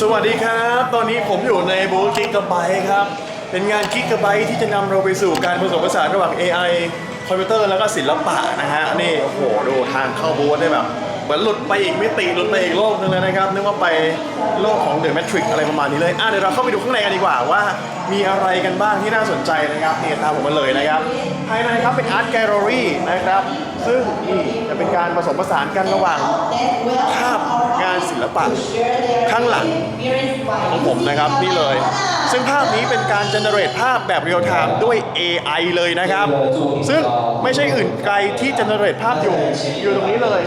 สวัสดีครับ ตอนนี้ผมอยู่ในบูธกิกะไบครับ เป็นงานกิกะไบที่จะนำเราไปสู่การผสมผสานระหว่าง AI คอมพิวเตอร์แล้วก็ศิลปะนะฮะ นี่โอ้โหดูทางเข้าบูธได้แบบเหมือนหลุดไปอีกมิติหลุดไปอีกโลกนึงเลยนะครับนึกว่าไปโลกของ The Matrix อะไรประมาณนี้เลยอะเดี๋ยวเราเข้าไปดูข้างในกันดีกว่าว่า มีอะไรกันบ้างที่น่าสนใจนะครับนี่ตามผมมาเลยนะครับภายในครับเป็น Art Gallery นะครับ ซึ่งนี่จะเป็นการผสมผสานกันระหว่างภาพานศิลปะข้างหลังของผมนะครับนี่เลย ซึ่งภาพนี้เป็นการเจเนเรตภาพแบบเรียลไทม์ด้วย AI เลยนะครับ ซึ่งไม่ใช่อื่นไกลที่เจเนเรตภาพอยู่อยู่ตรงนี้เลย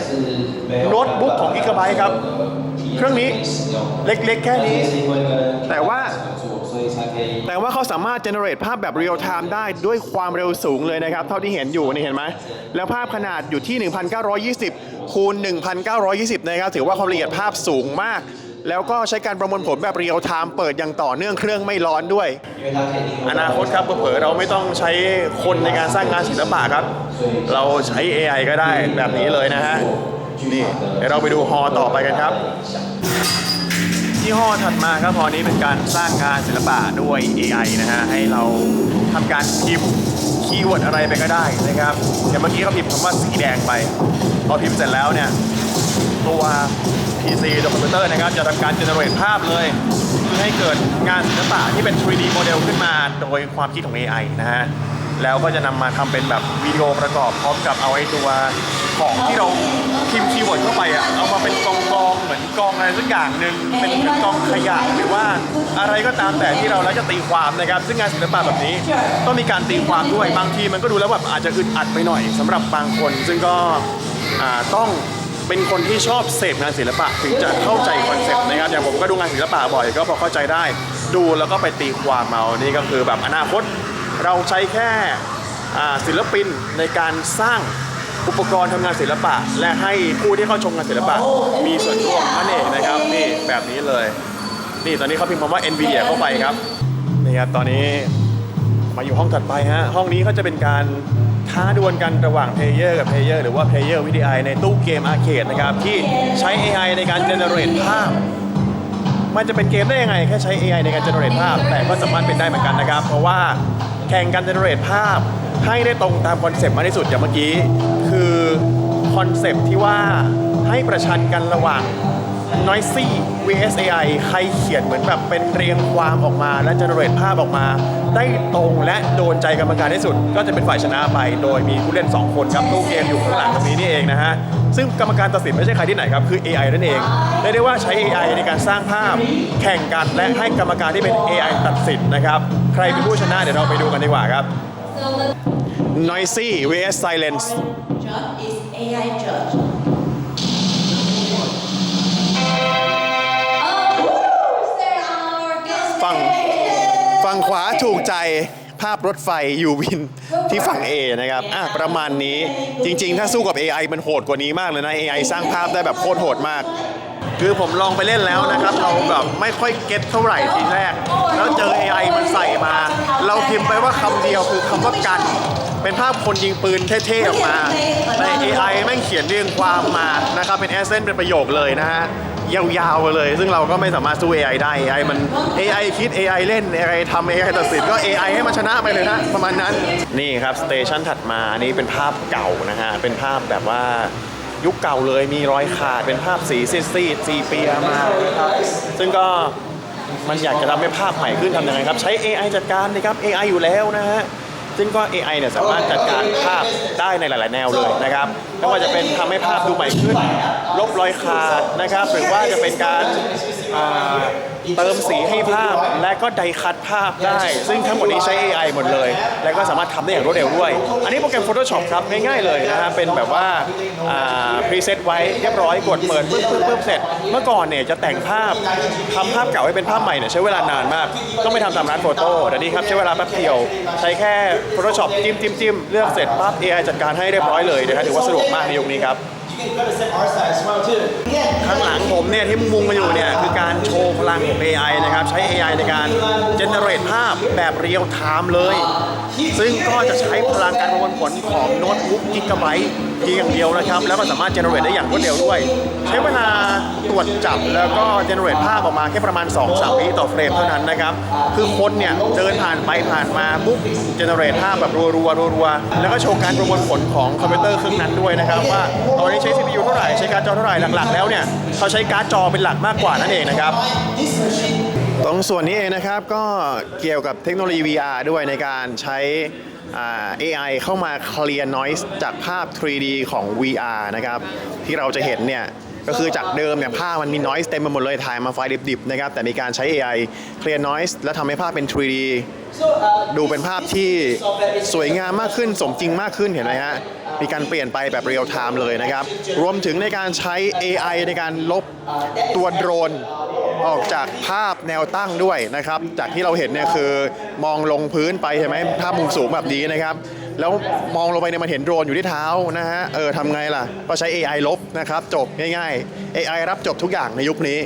โน้ตบุ๊กของ g i g a b บ t e ครับ เครื่องนี้เล็กๆแค่นี้ แต่ว่า แต่ว่าเขาสามารถเจเนเรตภาพแบบเรียลไทม์ได้ด้วยความเร็วสูงเลยนะครับ เท่าที่เห็นอยู่นี่เห็นไหม แล้วภาพขนาดอยู่ที่ 1920 คูณ 1920 นะครับ ถือว่าความละเอียดภาพสูงมาก แล้วก็ใช้การประมวลผลแบบเรียลไทม์เปิดอย่างต่อเนื่องเครื่องไม่ร้อนด้วย อนาคตครับเผลอๆเราไม่ต้องใช้คนในการสร้างงานศิลปะครับ เราใช้ AI ก็ได้แบบนี้เลยนะฮะนี่เดี๋ยวเราไปดูฮอต่อไปกันครับ ที่ห้อถัดมาครับพอนี้เป็นการสร้างงานศิลปะด้วย AI นะฮะให้เราทำการพิมพ์คีย์เวิร์ดอะไรไปก็ได้นะครับอย่างเมื่อกี้เขาพิมพ์คำว่าสีแดงไปพอพิมพ์เสร็จแล้วเนี่ยตัว PC ตัวคอมพิวเตอร์นะครับจะทำการเจเนเรตภาพเลยเพื่อให้เกิดงานศิลปะที่เป็น 3D โมเดลขึ้นมาโดยความคิดของ AI นะฮะ แล้วก็จะนำมาทำเป็นแบบวิดีโอประกอบพร้อมกับเอาไอ้ตัวของที่เราพิมพ์คีย์เวิร์ดเข้าไปอะเอามาเป็นกองกองๆเหมือนกองอะไรสักอย่างหนึ่งเป็นกองขยะหรือว่าอะไรก็ตามแต่ที่เราแล้วจะตีความนะครับ ซึ่งงานศิลปะแบบนี้ต้องมีการตีความด้วยบางทีมันก็ดูแล้วแบบอาจจะอึดอัดไปหน่อยสำหรับบางคน ซึ่งก็ต้องเป็นคนที่ชอบเสพงานศิลปะถึงจะเข้าใจคอนเซ็ปต์นะครับอย่างผมก็ดูงานศิลปะบ่อยก็พอเข้าใจได้ ดูแล้วก็ไปตีความเอานี่ก็คือแบบอนาคต เราใช้แค่อ่าศิลปินในการสร้างอุปกรณ์ทำงานศิลปะ และให้ผู้ที่เข้าชมงานศิลปะ มีส่วนร่วมนั่นเองนะครับนี่แบบนี้เลย นี่ตอนนี้เขาพิมพ์คำว่า NVIDIA เข้าไปครับนี่ครับตอนนี้มาอยู่ห้องถัดไปฮะห้องนี้ก็จะเป็นการท้าดวลกันระหว่างเพลเยอร์กับเพลเยอร์หรือว่าเพลเยอร์วิดีไอในตู้เกมอาร์เคดนะครับ ที่ใช้ AI ในการเจเนเรตภาพ มันจะเป็นเกมได้ยังไง แค่ใช้ AI ในการเจเนเรตภาพ แต่ก็สามารถเป็นได้เหมือนกันนะครับ เพราะว่าแข่งกันเจเนเรตภาพ ให้ได้ตรงตามคอนเซปต์มากที่สุดอย่างเมื่อกี้ คือคอนเซปต์ที่ว่าให้ประชันกันระหว่าง Noisy vs AI ใครเขียนเหมือนแบบเป็นเรียงความออกมา และ generate ภาพออกมา ได้ตรงและโดนใจกรรมการที่สุด ก็จะเป็นฝ่ายชนะไป โดยมีผู้เล่น 2 คนครับตู้เกมอยู่ข้างหลังตรงนี้นี่เองนะฮะ ซึ่งกรรมการตัดสินไม่ใช่ใครที่ไหนครับ คือ AI นั่นเองเรียกได้ว่าใช้ AI ในการสร้างภาพแข่งกันและให้กรรมการที่เป็น AI ตัดสินนะครับ ใครเป็นผู้ชนะเดี๋ยวเราไปดูกันดีกว่าครับ Noisy vs Silence judge is AI judge. ถูกใจภาพรถไฟยูวินที่ฝั่ง A นะครับอะประมาณนี้จริง ๆ ถ้าสู้กับ AI มันโหดกว่านี้มากเลยนะ AI สร้างภาพได้แบบโคตรโหดมาก คือผมลองไปเล่นแล้วนะครับเราแบบไม่ค่อยเก็ตเท่าไหร่ทีแรก แล้วเจอ AI มันใส่มา เราพิมพ์ไปว่าคำเดียวคือคำว่ากัน เป็นภาพคนยิงปืนเท่ๆออกมาใน AI แม่งเขียนเรียงความมานะครับเป็นแอสเซนเป็นประโยคเลยนะฮะ ยาวๆไปเลย ซึ่งเราก็ไม่สามารถสู้ AI ได้ AI มัน AI คิด AI เล่น AI ทำ AI ตัดสินก็ AI ให้มันชนะไปเลยนะ ประมาณนั้น นี่ครับสเตชันถัดมาอันนี่เป็นภาพเก่านะฮะ เป็นภาพแบบว่ายุคเก่าเลยมีรอยขาดเป็นภาพสีซีดๆสีเปียมาครับซึ่งก็มันอยากจะทำให้ภาพใหม่ขึ้นทำยังไงครับ ใช้ AI จัดการนะครับ AI อยู่แล้วนะฮะ ซึ่งก็ AI เนี่ยสามารถจัดการภาพได้ในหลาย ๆ แนวเลยนะครับไม่ว่าจะเป็นทำให้ภาพดูใหม่ขึ้น ลบรอยขาดนะครับ หรือว่าจะเป็นการอ่าเติมสีให้ภาพและ ก็ไดคัดภาพได้ ซึ่งทั้งหมดนี้ใช้ AI หมดเลย และก็สามารถทำได้อย่างรวดเร็วด้วย อันนี้โปรแกรม Photoshop ครับ ง่ายๆเลยนะฮะเป็นแบบว่าพรีเซตไว้เรียบร้อยกดเปิดปึ๊บปึ๊บปึ๊บเสร็จ เมื่อก่อนเนี่ยจะแต่งภาพทำภาพเก่าให้เป็นภาพใหม่เนี่ยใช้เวลานานมาก ต้องไปทำตามร้านโฟโต้แต่นี่ครับใช้เวลาแป๊บเดียว ใช้แค่ Photoshop จิ้มจิ้มจิ้มเลือกเสร็จปั๊บ AI จัดการให้เรียบร้อยเลยนะครับถือว่าสะดวกมากในยุคนี้ครับ ข้างหลังผมเนี่ยที่มุงมาอยู่เนี่ยคือการโชว์พลังของ AI นะครับใช้ AI ในการ generate ภาพแบบเรียลไทม์เลย ซึ่งก็จะใช้พลังการประมวลผลของโน้ตบุ๊กกิกะไบต์เพียงเดียวนะครับ แล้วก็สามารถเจเนเรตได้อย่างรวดเร็วด้วย ใช้เวลาตรวจจับแล้วก็เจเนเรตภาพออกมาแค่ประมาณ2-3วิต่อเฟรมเท่านั้นนะครับ คือคนเนี่ยเดินผ่านไปผ่านมาปุ๊บเจเนเรตภาพแบบรัวๆรัวๆแล้วก็โชว์การประมวลผลของคอมพิวเตอร์เครื่องนั้นด้วยนะครับว่าตอนนี้ใช้ CPU เท่าไหร่ ใช้การ์ดจอเท่าไหร่หลักๆ แล้วเนี่ยเขาใช้การ์ดจอเป็นหลักมากกว่านั่นเองนะครับ ตรงส่วนนี้เองนะครับก็เกี่ยวกับเทคโนโลยี VR ด้วยในการใช้ AI เข้ามาเคลียร์ noise จากภาพ 3D ของ VR นะครับ ที่เราจะเห็นเนี่ย ก็คือจากเดิมเนี่ยภาพมันมี noise เต็มไปหมดเลยถ่ายมาไฟล์ดิบๆนะครับแต่มีการใช้ AI clear noise แล้วทำให้ภาพเป็น 3D ดูเป็นภาพที่สวยงามมากขึ้นสมจริงมากขึ้นเห็นไหมฮะมีการเปลี่ยนไปแบบเรียลไทม์เลยนะครับ รวมถึงในการใช้ AI ในการลบตัวโดรนออกจากภาพแนวตั้งด้วยนะครับ จากที่เราเห็นเนี่ยคือมองลงพื้นไปใช่ไหมภาพมุมสูงแบบนี้นะครับ แล้วมองลงไปเนี่ยมันเห็นโดรนอยู่ที่เท้านะฮะเออทำไงล่ะ ก็ใช้ AI ลบนะครับ จบง่ายๆ AI รับจบทุกอย่างในยุคนี้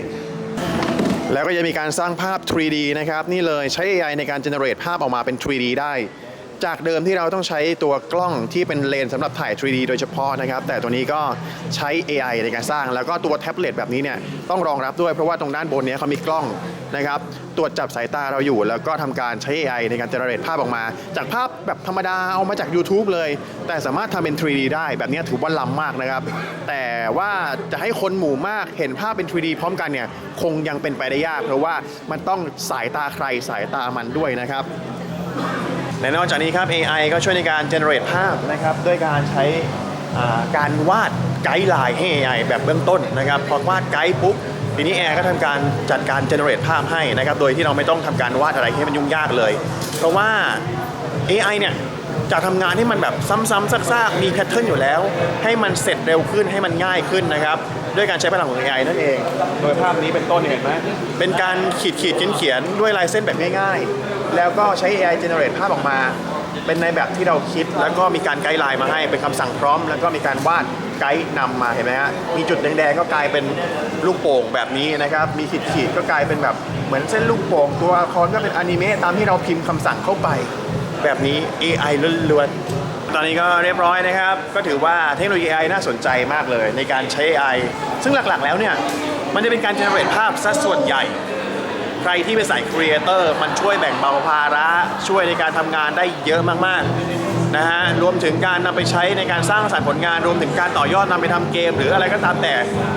แล้วก็ยังมีการสร้างภาพ 3D นะครับ นี่เลยใช้ AI ในการ generate ภาพออกมาเป็น 3D ได้ จากเดิมที่เราต้องใช้ตัวกล้องที่เป็นเลนสำหรับถ่าย 3D โดยเฉพาะนะครับ แต่ตัวนี้ก็ใช้ AI ในการสร้าง แล้วก็ตัวแท็บเล็ตแบบนี้เนี่ยต้องรองรับด้วยเพราะว่าตรงด้านบนนี้เขามีกล้องนะครับตรวจจับสายตาเราอยู่ แล้วก็ทำการใช้ AI ในการ generate ภาพออกมา จากภาพแบบธรรมดาเอามาจาก YouTube เลย แต่สามารถทำเป็น 3D ได้แบบนี้ถือว่าล้ำมากนะครับ แต่ว่าจะให้คนหมู่มากเห็นภาพเป็น 3D พร้อมกันเนี่ยคงยังเป็นไปได้ยาก เพราะว่ามันต้องสายตาใครสายตามันด้วยนะครับ และนอกจากนี้ครับ AI ก็ช่วยในการ generate ภาพนะครับด้วยการใช้การวาดไกด์ไลน์ให้ AI แบบเบื้องต้นนะครับพอวาดไกด์ปุ๊บทีนี้ AI ก็ทำการจัดการ generate ภาพให้นะครับโดยที่เราไม่ต้องทำการวาดอะไรให้มันยุ่งยากเลย เพราะว่า AI เนี่ย จะทำงานให้มันแบบซ้ำๆซากๆ มีแพทเทิร์นอยู่แล้ว ให้มันเสร็จเร็วขึ้นให้มันง่ายขึ้นนะครับ ด้วยการใช้พลังของ AI นั่นเอง โดยภาพนี้เป็นต้นเนี่ยเห็นไหมเป็นการขีดขีดเขียนเขียนๆด้วยลายเส้นแบบง่ายๆ แล้วก็ใช้ AI generate ภาพออกมา เป็นในแบบที่เราคิด แล้วก็มีการไกด์ไลน์มาให้เป็นคำสั่งพร้อม แล้วก็มีการวาดไกด์นำมาเห็นไหมฮะมีจุดแดงๆก็กลายเป็นลูกโป่งแบบนี้นะครับมีขีดขีดๆก็กลายเป็นแบบเหมือนเส้นลูกโป่งตัวละครก็เป็นอนิเมะตามที่เราพิมพ์คำสั่งเข้าไป แบบนี้ AI ล้วนๆ ตอนนี้ก็เรียบร้อยนะครับ ก็ถือว่าเทคโนโลยี AI น่าสนใจมากเลยในการใช้ AI ซึ่งหลักๆ แล้วเนี่ย มันจะเป็นการ generate ภาพซะส่วนใหญ่ ใครที่เป็นสายครีเอเตอร์มันช่วยแบ่งเบาภาระช่วยในการทำงานได้เยอะมากๆนะฮะรวมถึงการนำไปใช้ในการสร้างสรรค์ผลงานรวมถึงการต่อยอดนำไปทำเกม หรืออะไรก็ตามแต่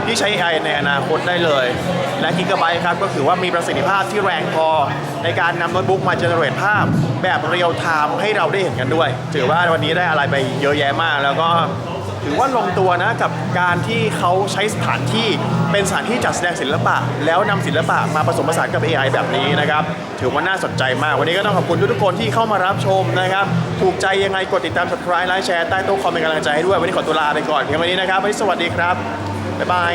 ที่ใช้ AI ในอนาคตได้เลย และ Gigabyte ครับก็ถือว่ามีประสิทธิภาพที่แรงพอในการนำโน้ตบุ๊กมาเจเนเรตภาพแบบเรียลไทม์ให้เราได้เห็นกันด้วย ถือว่าวันนี้ได้อะไรไปเยอะแยะมาก แล้วก็ ถือว่าลงตัวนะกับการที่เขาใช้สถานที่เป็นสถานที่จัดแสดงศิลปะ แล้วนำศิลปะมาผสมผสานกับ AI แบบนี้นะครับ ถือว่าน่าสนใจมาก วันนี้ก็ต้องขอบคุณทุกๆคนที่เข้ามารับชมนะครับ ถูกใจยังไงกดติดตาม subscribe ไลค์แชร์ใต้โต๊ะคอมเป็นกำลังใจให้ด้วย วันนี้ขอตัวลาไปก่อนเพียงวันนี้นะครับวันนี้สวัสดีครับบ๊ายบาย